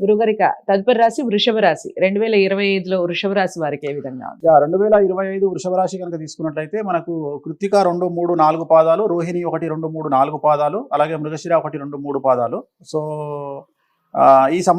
గురుగరిక తదుపరి రాశి వృషభ రాశి. రెండు వేల ఇరవై ఐదులో వృషభ రాశి వారికి ఏ విధంగా రెండు వేల ఇరవై ఐదు వృషభ రాశి కనుక తీసుకున్నట్లయితే మనకు కృత్తిక రెండు మూడు నాలుగు పాదాలు రోహిణి ఒకటి రెండు మూడు నాలుగు పాదాలు అలాగే మృగశిర ఒకటి రెండు మూడు పాదాలు. సో ఆ, ఈ సం